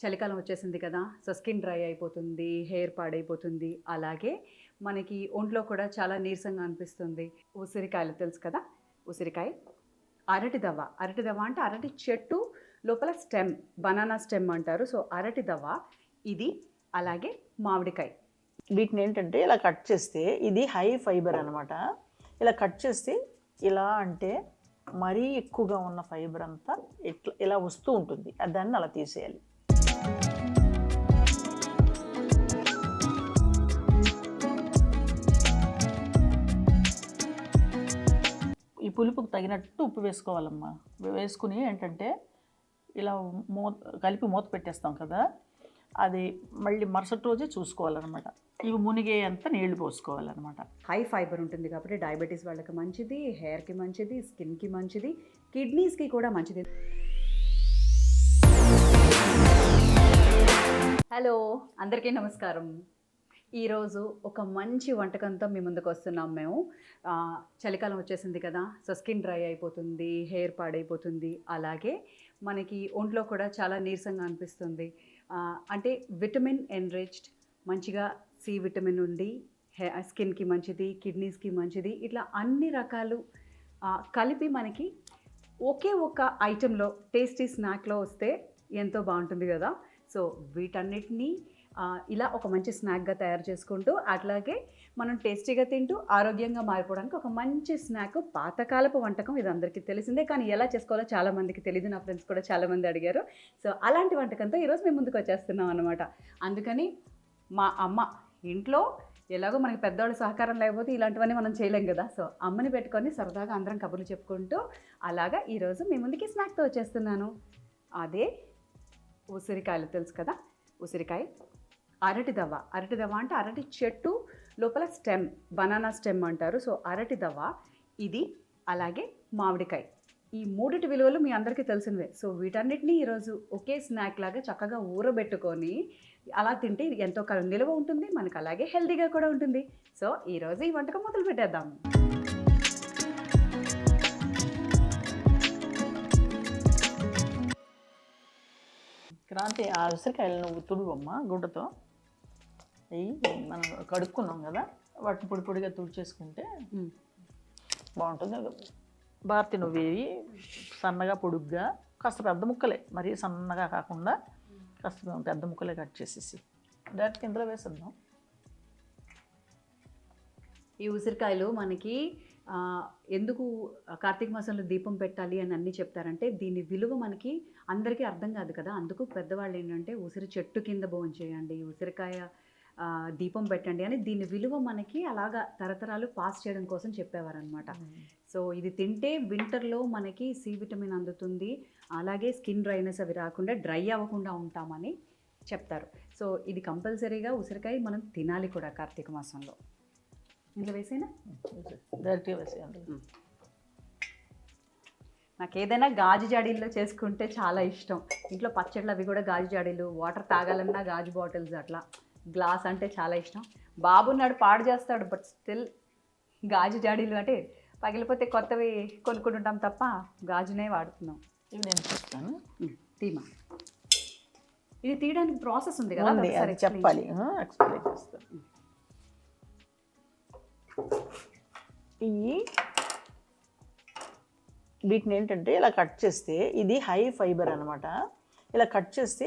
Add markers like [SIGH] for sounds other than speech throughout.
చలికాలం వచ్చేసింది కదా సో స్కిన్ డ్రై అయిపోతుంది హెయిర్ పాడైపోతుంది. అలాగే మనకి ఒంట్లో కూడా చాలా నీరసంగా అనిపిస్తుంది. ఉసిరికాయలు తెలుసు కదా ఉసిరికాయ. అరటి దవ్వ. అరటి దవ్వ అంటే అరటి చెట్టు లోపల స్టెమ్ బనానా స్టెమ్ అంటారు. సో అరటి దవ్వ ఇది అలాగే మామిడికాయ. వీటిని ఏంటంటే ఇలా కట్ చేస్తే ఇది హై ఫైబర్ అనమాట ఇలా కట్ చేస్తే ఇలా అంటే మరీ ఎక్కువగా ఉన్న ఫైబర్ అంతా ఇట్లా ఇలా వస్తూ ఉంటుంది. అది దాన్ని అలా తీసేయాలి. ఈ పులుపుకు తగినట్టు ఉప్పు వేసుకోవాలమ్మా. వేసుకుని ఏంటంటే ఇలా మూత కలిపి మూత పెట్టేస్తాం కదా అది మళ్ళీ మరుసటి రోజే చూసుకోవాలన్నమాట. ఇవి మునిగే అంత నీళ్ళు పోసుకోవాలన్నమాట. హై ఫైబర్ ఉంటుంది కాబట్టి డయాబెటీస్ వాళ్ళకి మంచిది హెయిర్కి మంచిది స్కిన్కి మంచిది కిడ్నీస్కి కూడా మంచిది. హలో అందరికీ నమస్కారం. ఈరోజు ఒక మంచి వంటకంతో మీ ముందుకు వస్తున్నాం మేము చలికాలం వచ్చేసింది కదా సో స్కిన్ డ్రై అయిపోతుంది హెయిర్ పాడైపోతుంది. అలాగే మనకి ఒంట్లో కూడా చాలా నీరసంగా అనిపిస్తుంది. అంటే విటమిన్ ఎన్రిచ్డ్ మంచిగా సి విటమిన్ ఉండి హె స్కిన్కి మంచిది కిడ్నీస్కి మంచిది ఇట్లా అన్ని రకాలు కలిపి మనకి ఒకే ఒక ఐటెంలో టేస్టీ స్నాక్లో వస్తే ఎంతో బాగుంటుంది కదా. సో వీటన్నిటినీ ఇలా ఒక మంచి స్నాక్గా తయారు చేసుకుంటూ అట్లాగే మనం టేస్టీగా తింటూ ఆరోగ్యంగా మారిపోవడానికి ఒక మంచి స్నాక్ పాతకాలపు వంటకం ఇది అందరికీ తెలిసిందే. కానీ ఎలా చేసుకోవాలో చాలామందికి తెలియదు నా ఫ్రెండ్స్ కూడా చాలామంది అడిగారు. సో అలాంటి వంటకంతో ఈరోజు మేము ముందుకు వచ్చేస్తున్నాం అనమాట అందుకని మా అమ్మ ఇంట్లో ఎలాగో మనకి పెద్దవాళ్ళు సహకారం లేకపోతే ఇలాంటివన్నీ మనం చేయలేం కదా. సో అమ్మని పెట్టుకొని సరదాగా అందరం కబుర్లు చెప్పుకుంటూ అలాగా ఈరోజు మీ ముందుకి స్నాక్తో వచ్చేస్తున్నాను. అదే ఉసిరికాయలు తెలుసు కదా? ఉసిరికాయ. అరటి దవ్వ అరటి దవ్వ అంటే అరటి చెట్టు లోపల స్టెమ్ బనానా స్టెమ్ అంటారు. సో అరటి దవ్వ ఇది అలాగే మామిడికాయ. ఈ మూడిటి విలువలు మీ అందరికీ తెలిసినవే. సో వీటన్నిటిని ఈరోజు ఒకే స్నాక్ లాగా చక్కగా ఊరబెట్టుకొని అలా తింటే ఎంతో కాలం నిల్వ ఉంటుంది మనకు అలాగే హెల్తీగా కూడా ఉంటుంది. సో ఈరోజు ఈ వంటకం మొదలు పెట్టేద్దాం. క్రాంతి ఆ ఉసిరికాయలు నువ్వు తుడువమ్మా గుడ్డతో? అవి మనం కడుక్కున్నాం కదా వాటిని పొడి పొడిగా తుడిచేసుకుంటే. బాగుంటుంది. భారతి నువ్వు ఇవి సన్నగా పొడుగ్గా కాస్త పెద్ద ముక్కలే మరీ సన్నగా కాకుండా కాస్త పెద్ద ముక్కలే కట్ చేసేసి. డైరెక్ట్ ఇందులో వేసేద్దాం. ఈ ఉసిరికాయలు మనకి ఎందుకు కార్తీక మాసంలో దీపం పెట్టాలి అని అన్నీ చెప్తారంటే దీని విలువ మనకి అందరికీ అర్థం కాదు కదా. అందుకు పెద్దవాళ్ళు ఏంటంటే ఉసిరి చెట్టు కింద భోజనం చేయండి ఉసిరికాయ దీపం పెట్టండి అని దీని విలువ మనకి అలాగా తరతరాలు పాస్ చేయడం కోసం చెప్పేవారనమాట సో ఇది తింటే వింటర్లో మనకి సి విటమిన్ అందుతుంది. అలాగే స్కిన్ డ్రైనెస్ అవి రాకుండా డ్రై అవ్వకుండా ఉంటామని చెప్తారు. సో ఇది కంపల్సరీగా ఉసిరికాయ మనం తినాలి కూడా కార్తీక మాసంలో. ఇందులో వేసేనా? నాకు ఏదైనా గాజు జాడీల్లో చేసుకుంటే చాలా ఇష్టం. ఇంట్లో పచ్చళ్ళు అవి కూడా గాజు జాడీలు వాటర్ తాగాలన్నా గాజు బాటిల్స్ అట్లా. గ్లాస్ అంటే చాలా ఇష్టం. బాబున్నాడు పాడు చేస్తాడు బట్ స్టిల్ గాజు జాడీలు అంటే పగిలిపోతే కొత్తవి కొనుక్కుంటుంటాం తప్ప గాజునే వాడుతున్నాం. ఇవి నేను చూస్తాను. తీమా. ఇది తీయడానికి ప్రాసెస్ ఉంది కదా అది చెప్పాలి. ఎక్స్ప్లెయిన్ చేస్తాను ఇవి వీటిని ఏంటంటే ఇలా కట్ చేస్తే ఇది హై ఫైబర్ అనమాట ఇలా కట్ చేస్తే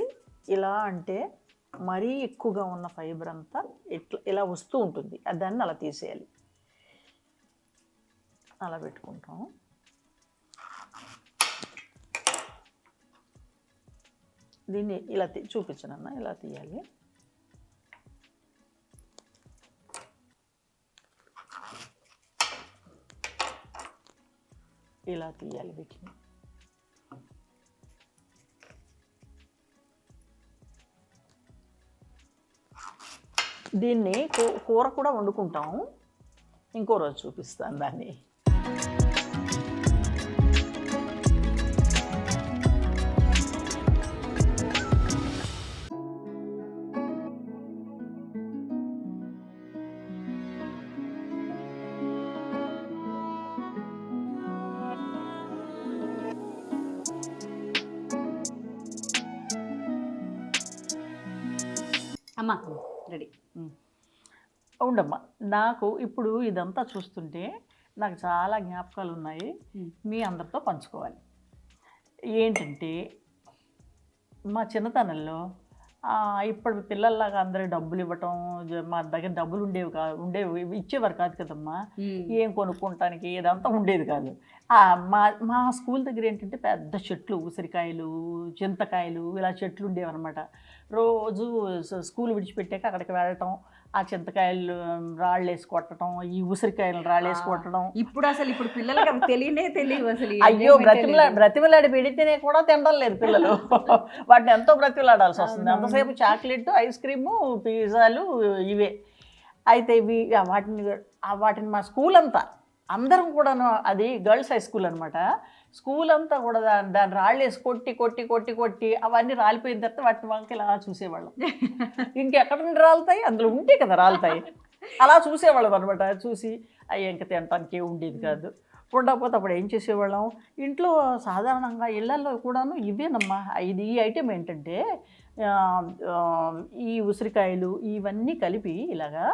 ఇలా అంటే మరీ ఎక్కువగా ఉన్న ఫైబర్ అంతా ఇట్లా ఇలా వస్తూ ఉంటుంది. దాన్ని అలా తీసేయాలి. అలా పెట్టుకుంటాం దీన్ని ఇలా చూపించనన్న ఇలా తీయాలి. ఇలా తీయాలి వీటిని. దీన్ని కూర కూడా వండుకుంటాం. ఇంకో రోజు చూపిస్తాను దాన్ని. అమ్మ రెడీ. ఉండమ్మా నాకు ఇప్పుడు ఇదంతా చూస్తుంటే నాకు చాలా జ్ఞాపకాలు ఉన్నాయి. మీ అందరితో పంచుకోవాలి. ఏంటంటే మా చిన్నతనంలో ఇప్పుడు పిల్లల్లాగా అందరూ డబ్బులు ఇవ్వటం మా దగ్గర డబ్బులు ఉండేవి కాదు ఉండేవి ఇచ్చేవారు కాదు కదమ్మా. ఏం కొనుక్కుంటానికి ఇదంతా ఉండేది కాదు. మా మా స్కూల్ దగ్గర ఏంటంటే పెద్ద చెట్లు ఉసిరికాయలు చింతకాయలు ఇలా చెట్లు ఉండేవి అనమాట రోజు స్కూల్ విడిచిపెట్టాక అక్కడికి వెళ్ళటం ఆ చింతకాయలు రాళ్ళు వేసి కొట్టడం ఈ ఉసిరికాయలు రాళ్ళు వేసి కొట్టడం ఇప్పుడు అసలు ఇప్పుడు పిల్లలకి అవి తెలియనే తెలియవు అసలు అయ్యో బ్రతిమలా. బ్రతిమలాడి పెడితేనే కూడా తినడం లేదు పిల్లలు. [LAUGHS] వాటిని ఎంతో బ్రతిమలాడాల్సి వస్తుంది. అంతసేపు చాక్లెట్ ఐస్ క్రీము పిజ్జాలు ఇవే. అయితే ఇవి వాటిని వాటిని మా స్కూల్ అంతా అందరం కూడాను అది గర్ల్స్ హై స్కూల్ అనమాట స్కూల్ అంతా కూడా దాని దాన్ని రాళ్ళు వేసి కొట్టి కొట్టి కొట్టి కొట్టి అవన్నీ రాలిపోయిన తర్వాత వాటిని వంక ఇలా చూసేవాళ్ళం. [LAUGHS] ఇంకెక్కడ నుండి రాలుతాయి? అందులో ఉంటే కదా రాలుతాయి. అలా చూసేవాళ్ళం అనమాట చూసి అయ్యి ఇంక తినటానికి ఉండేది కాదు. ఉండకపోతే అప్పుడు ఏం చేసేవాళ్ళం? ఇంట్లో సాధారణంగా ఇళ్ళలో కూడాను ఇవేనమ్మా. ఇది ఈ ఐటెం ఏంటంటే ఈ ఉసిరికాయలు ఇవన్నీ కలిపి ఇలాగా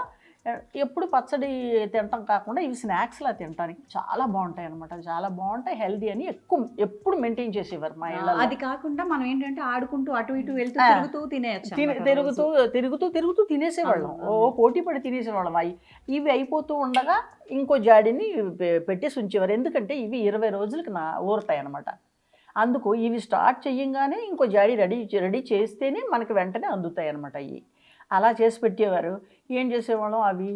ఎప్పుడు పచ్చడి తినటం కాకుండా ఇవి స్నాక్స్లా తినటానికి చాలా బాగుంటాయి అనమాట చాలా బాగుంటాయి హెల్దీ అని ఎక్కువ ఎప్పుడు మెయింటైన్ చేసేవారు మా ఇళ్ళలో అది కాకుండా మనం ఏంటంటే ఆడుకుంటూ అటు ఇటు వెళ్తూ. తిరుగుతూ తినేయచ్చు తిరుగుతూ. తిరుగుతూ తిరుగుతూ తినేసేవాళ్ళం ఓ. పోటీ పడి తినేసేవాళ్ళం అవి ఇవి అయిపోతూ ఉండగా ఇంకో జాడిని పె- పెట్టేసి ఉంచేవారు ఎందుకంటే ఇవి ఇరవై రోజులకి నా ఊరుతాయి అనమాట అందుకు ఇవి స్టార్ట్ చెయ్యంగానే ఇంకో జాడి రెడీ రెడీ చేస్తేనే మనకి వెంటనే అందుతాయి అనమాట ఇవి అలా చేసి పెట్టేవారు. ఏం చేసేవాళ్ళం? అవి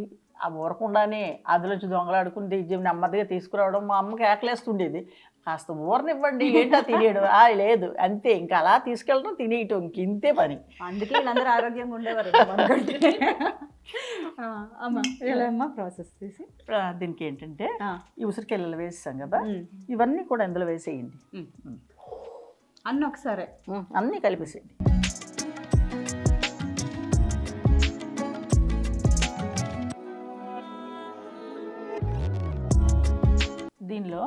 ఆ ఊరకుండానే అదిలోంచి దొంగలాడుకుని దిగి నెమ్మదిగా తీసుకురావడం మా అమ్మకి ఆకలేస్తుండేది. కాస్త ఊరనివ్వండి ఏంటో తినేయడం ఆ లేదు అంతే ఇంకా అలా తీసుకెళ్ళడం తినేయటం ఇంక ఇంతే పని. అందుకే వీళ్ళందరూ ఆరోగ్యంగా ఉండేవారు. [LAUGHS] అమ్మా ఎలా అమ్మా ప్రాసెస్ చేసి. దీనికి ఏంటంటే ఈ ఉసిరికాయలు వేసాం కదా ఇవన్నీ కూడా ఇందులో వేసేయండి. అన్న ఒకసారి అన్నీ కలిపేసేయండి. దీనిలో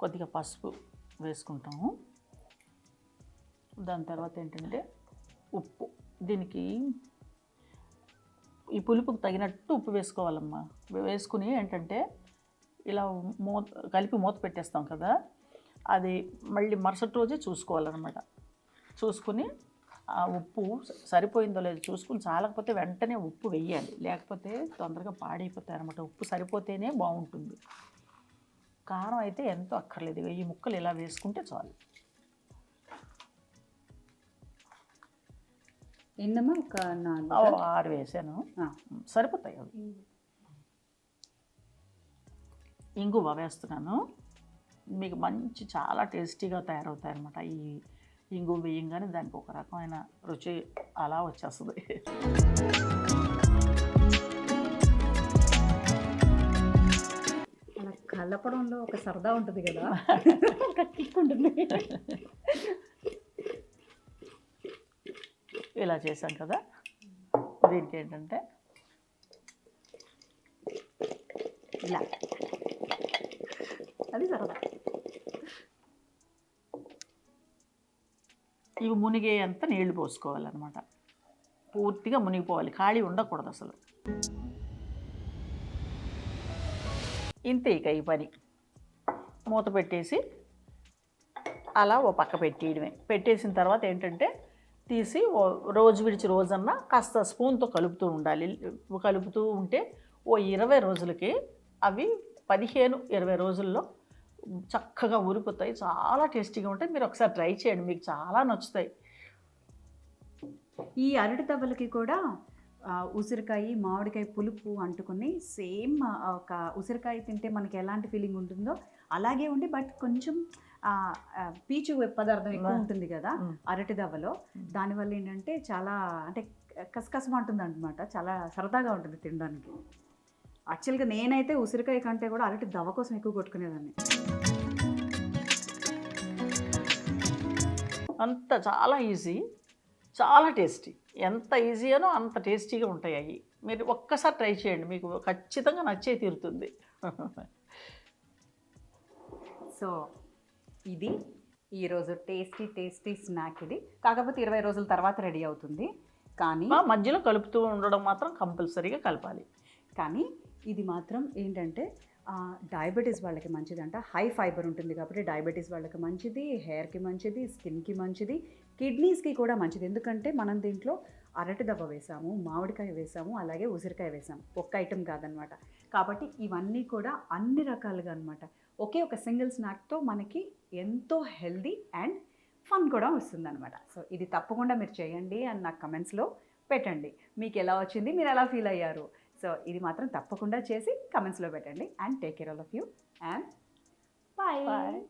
కొద్దిగా పసుపు వేసుకుంటాము. దాని తర్వాత ఏంటంటే ఉప్పు. దీనికి ఈ పులుపుకు తగినట్టు ఉప్పు వేసుకోవాలమ్మా. వేసుకుని ఏంటంటే ఇలా మూత కలిపి మూత పెట్టేస్తాం కదా. అది మళ్ళీ మరుసటి రోజే చూసుకోవాలన్నమాట. చూసుకుని ఆ ఉప్పు సరిపోయిందో లేదో చూసుకుని చాలకపోతే వెంటనే ఉప్పు వెయ్యాలి లేకపోతే తొందరగా పాడైపోతాయి అనమాట ఉప్పు సరిపోతేనే బాగుంటుంది. కారం అయితే ఎంతో అక్కర్లేదు. ఈ ముక్కలు ఇలా వేసుకుంటే చాలు. ఎన్నమ్మా ఒక నాలుగు ఆరు వేసాను. సరిపోతాయి అవి. ఇంగువ వేస్తున్నాను. మీకు మంచి చాలా టేస్టీగా తయారవుతాయి అనమాట ఈ ఇంగువ వేయంగానే దానికి ఒక రకమైన రుచి అలా వచ్చేస్తుంది. అలా ఒక సరదా ఉంటుంది కదా. ఒక కిక్ ఉంటుంది. ఇలా చేశాం కదా. దీనికి ఏంటంటే ఇలా. అది సరదా. ఇవి మునిగే అంత నీళ్ళు పోసుకోవాలన్నమాట. పూర్తిగా మునిగిపోవాలి. ఖాళీ ఉండకూడదు అసలు. ఇంతే ఇక ఈ పని. మూత పెట్టేసి అలా ఓ పక్క పెట్టేయడమే. పెట్టేసిన తర్వాత ఏంటంటే తీసి ఓ రోజు విడిచి రోజన్నా కాస్త స్పూన్తో కలుపుతూ ఉండాలి. కలుపుతూ ఉంటే ఓ ఇరవై రోజులకి అవి పదిహేను ఇరవై రోజుల్లో చక్కగా ఊరిపోతాయి. చాలా టేస్టీగా ఉంటాయి. మీరు ఒకసారి ట్రై చేయండి. మీకు చాలా నచ్చుతాయి. ఈ అరటి తవ్వలకి కూడా ఉసిరికాయ మామిడికాయ పులుపు అంటుకుని సేమ్ ఒక ఉసిరికాయ తింటే మనకి ఎలాంటి ఫీలింగ్ ఉంటుందో అలాగే ఉండి బట్ కొంచెం పీచు పదార్థం ఎక్కువ ఉంటుంది కదా. అరటి దవ్వలో. దానివల్ల ఏంటంటే చాలా అంటే కసకసం అంటుంది అనమాట చాలా సరదాగా ఉంటుంది తినడానికి. యాక్చువల్గా నేనైతే ఉసిరికాయ కంటే కూడా అరటి దవ్వ కోసం ఎక్కువ కొట్టుకునేదాన్ని. అంత చాలా ఈజీ. చాలా టేస్టీ. ఎంత ఈజీ అనో అంత టేస్టీగా ఉంటాయి అవి మీరు ఒక్కసారి ట్రై చేయండి మీకు ఖచ్చితంగా నచ్చే తీరుతుంది. సో ఇది ఈరోజు టేస్టీ టేస్టీ స్నాక్ ఇది. కాకపోతే ఇరవై రోజుల తర్వాత రెడీ అవుతుంది. కానీ మధ్యలో కలుపుతూ ఉండడం మాత్రం కంపల్సరీగా కలపాలి. కానీ ఇది మాత్రం ఏంటంటే డయాబెటీస్ వాళ్ళకి మంచిదంట. హై ఫైబర్ ఉంటుంది కాబట్టి డయాబెటీస్ వాళ్ళకి మంచిది హెయిర్కి మంచిది స్కిన్కి మంచిది. కిడ్నీస్కి కూడా మంచిది. ఎందుకంటే మనం దీంట్లో అరటి దవ్వ వేసాము మామిడికాయ వేసాము అలాగే ఉసిరికాయ వేసాము. ఒక్క ఐటెం కాదనమాట. కాబట్టి ఇవన్నీ కూడా అన్ని రకాలుగా అనమాట. ఒకే ఒక సింగిల్ స్నాక్తో మనకి ఎంతో హెల్దీ అండ్ ఫన్ కూడా వస్తుందన్నమాట సో ఇది తప్పకుండా మీరు చేయండి అని నాకు కమెంట్స్లో పెట్టండి. మీకు ఎలా వచ్చింది మీరు ఎలా ఫీల్ అయ్యారు? సో ఇది మాత్రం తప్పకుండా చేసి కమెంట్స్లో పెట్టండి. And take care all of you. And bye.